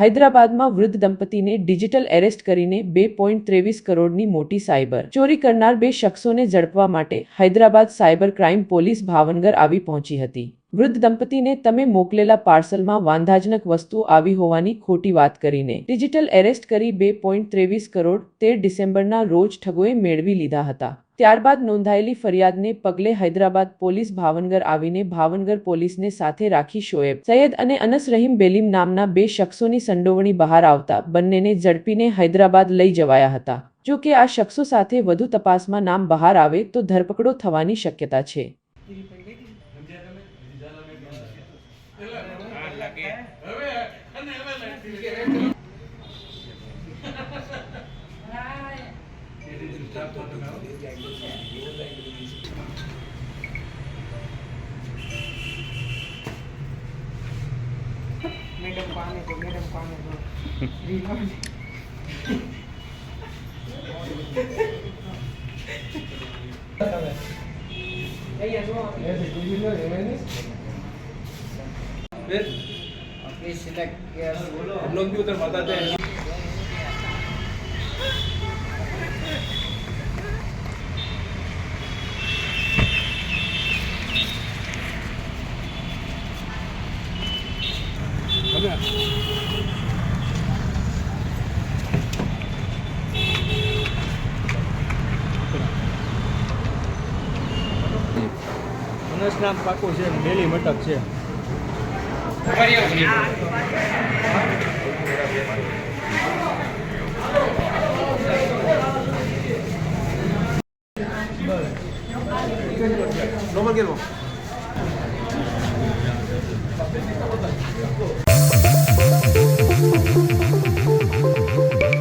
હૈદરાબાદમાં વૃદ્ધ દંપતીને digital arrest કરીને બે પોઈન્ટ ત્રેવીસ કરોડની મોટી સાયબર ચોરી કરનાર બે શખ્સોને ઝડપવા માટે Hyderabad cyber crime police Bhavnagar આવી પહોંચી હતી. વૃદ્ધ દંપતીને તમે મોકલેલા પાર્સલમાં વાંધાજનક વસ્તુ આવી હોવાની ખોટી વાત કરીને. ડિજિટલ એરેસ્ટ કરી બે પોઈન્ટ ત્રેવીસ કરોડ તેર ડિસેમ્બરના રોજ ઠગોએ મેળવી લીધા હતા. ત્યારબાદ નોંધાયેલી ફરિયાદને પગલે હૈદરાબાદ પોલીસ ભાવનગર આવીને ભાવનગર પોલીસને સાથે રાખી શોએબ સૈયદ અને અનસ રહીમ બેલીમ નામના બે શખ્સોની સંડોવણી બહાર આવતા બંનેને ઝડપીને હૈદરાબાદ લઈ જવાયા હતા. જો કે આ શખ્સો સાથે વધુ તપાસમાં નામ બહાર આવે તો ધરપકડો થવાની શક્યતા છે. લાગે. હવે અને હવે લાગે મેડમ પાને મેડમ પાને તો Ella सिलेक्ट यस हम लोग भी उधर बताते हैं મનસ નામ પાકું છે ડેલી મટક છે Maria Nomor gelmo.